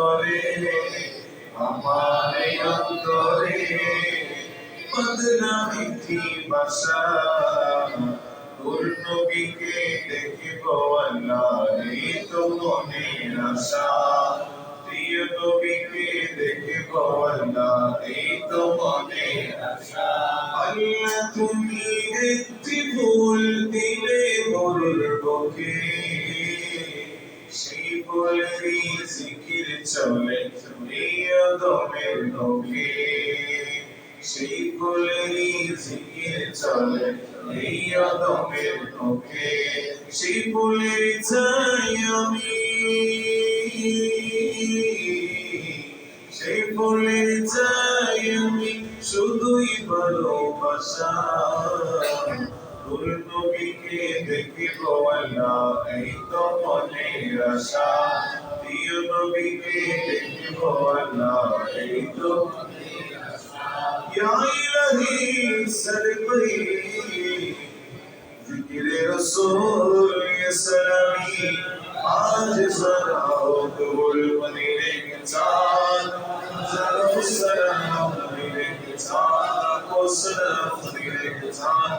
করে আমার অন্তরে বদনাম বাসা। তোর নবীকে দেখিব আল্লাহ এই তো মনের আশা। প্রিয় নবীকে দেখিব আল্লাহ এই তো মনের আশা। আল্লাহ তুমি একটি ভুল দিলে মরুর বুকে। সেই বলেরই জিকির চলে এই আদমের নবী। সেই বলেরই জিকির চলে এই আদমের চাই আমি। সেই বলের চাই আমি শুধুই ভালোবাসা। এই তো মনের আশা প্রিয় নবীকে দেখব আল্লাহ এই তো ইয়া ইলাহি সরবরি জিকিরে রাসূল ইয়া সালামি আজ সারাও কবুল মনিরে ইনসান সালাম সালাম মনিরে ইনসান কো সালাম মনিরে ইনসান